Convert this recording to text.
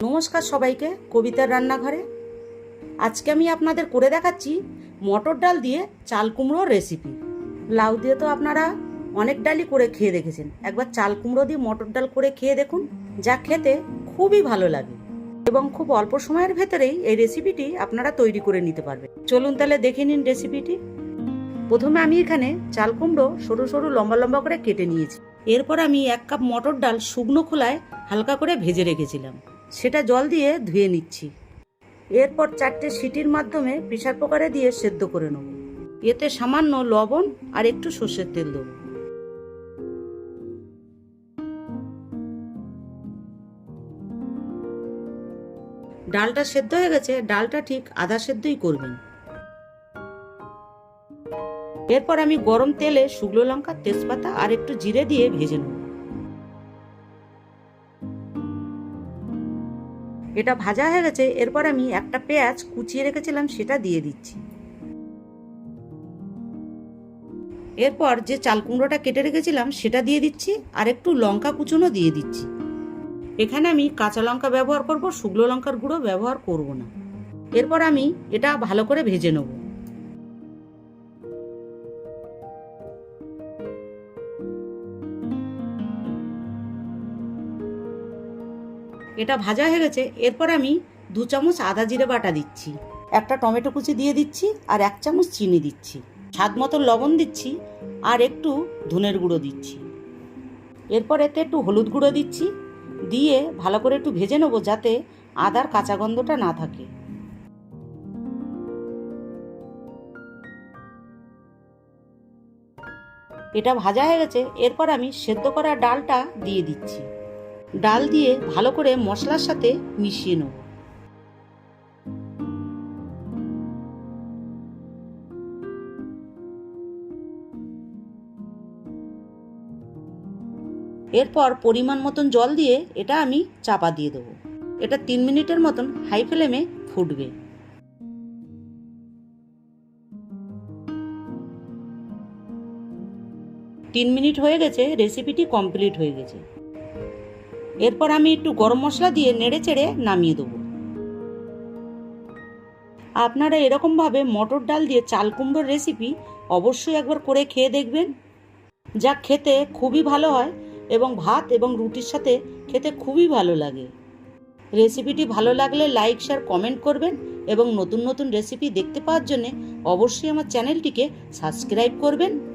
নমস্কার সবাইকে কবিতার রান্নাঘরে। আজকে আমি আপনাদের করে দেখাচ্ছি মটর ডাল দিয়ে চাল কুমড়োর রেসিপি লাউ দিয়ে তো আপনারা অনেক ডালই করে খেয়ে দেখেছেন। একবার চাল কুমড়ো দিয়ে মটর ডাল করে খেয়ে দেখুন, যা খেতে খুবই ভালো লাগে এবং খুব অল্প সময়ের ভেতরেই এই রেসিপিটি আপনারা তৈরি করে নিতে পারবেন। চলুন তাহলে দেখে নিন রেসিপিটি প্রথমে আমি এখানে চাল কুমড়ো সরু সরু লম্বা লম্বা করে কেটে নিয়েছি। এরপর আমি এক কাপ মটর ডাল শুকনো খোলায় হালকা করে ভেজে রেখেছিলাম। সেটা জল দিয়ে ধুয়ে নিচ্ছি। এরপর চারটে সিটির মাধ্যমে প্রেসার কুকারে দিয়ে সেদ্ধ করে নেব। এতে সামান্য লবণ আর একটু সর্ষের তেল দেবো। ডালটা সেদ্ধ হয়ে গেছে, ডালটা ঠিক আধা সেদ্ধই করবেন। এরপর আমি গরম তেলে শুকনো লঙ্কা, তেজপাতা আর একটু জিরে দিয়ে ভেজে নেব। এটা ভাজা হয়ে গেছে, এরপর আমি একটা পেঁয়াজ কুচিয়ে রেখেছিলাম, সেটা দিয়ে দিচ্ছি। এরপর যে চাল কুমড়োটা কেটে রেখেছিলাম, সেটা দিয়ে দিচ্ছি, আর একটু লঙ্কা কুচুনো দিয়ে দিচ্ছি। এখানে আমি কাঁচা লঙ্কা ব্যবহার করব, শুকনো লঙ্কার গুঁড়ো ব্যবহার করব না। এরপর আমি এটা ভালো করে ভেজে নেব। এটা ভাজা হয়ে গেছে, এরপর আমি দু চামচ আদা জিরে বাটা দিচ্ছি, একটা টমেটো কুচি দিয়ে দিচ্ছি আর এক চামচ চিনি দিচ্ছি, স্বাদ মতো লবণ দিচ্ছি আর একটু ধনের গুঁড়ো দিচ্ছি। এরপর এতে একটু হলুদ গুঁড়ো দিচ্ছি, দিয়ে ভালো করে একটু ভেজে নেব যাতে আদার কাঁচা গন্ধটা না থাকে। এটা ভাজা হয়ে গেছে, এরপর আমি সেদ্ধ করা ডালটা দিয়ে দিচ্ছি। ডাল দিয়ে ভালো করে মশলার সাথে মিশিয়ে নেব। এরপর পরিমাণ মতন জল দিয়ে এটা আমি চাপা দিয়ে দেবো। এটা তিন মিনিটের মতন হাই ফ্লেমে ফুটবে। তিন মিনিট হয়ে গেছে, রেসিপিটি কমপ্লিট হয়ে গেছে। এরপর আমি একটু গরম মশলা দিয়ে নেড়ে চেড়ে নামিয়ে দেবো। আপনারা এরকমভাবে মটর ডাল দিয়ে চাল কুমড়োর রেসিপি অবশ্যই একবার করে খেয়ে দেখবেন। যা খেতে খুবই ভালো হয় এবং ভাত এবং রুটির সাথে খেতে খুবই ভালো লাগে। রেসিপিটি ভালো লাগলে লাইক শেয়ার কমেন্ট করবেন এবং নতুন নতুন রেসিপি দেখতে পাওয়ার জন্য অবশ্যই আমার চ্যানেলটিকে সাবস্ক্রাইব করবেন।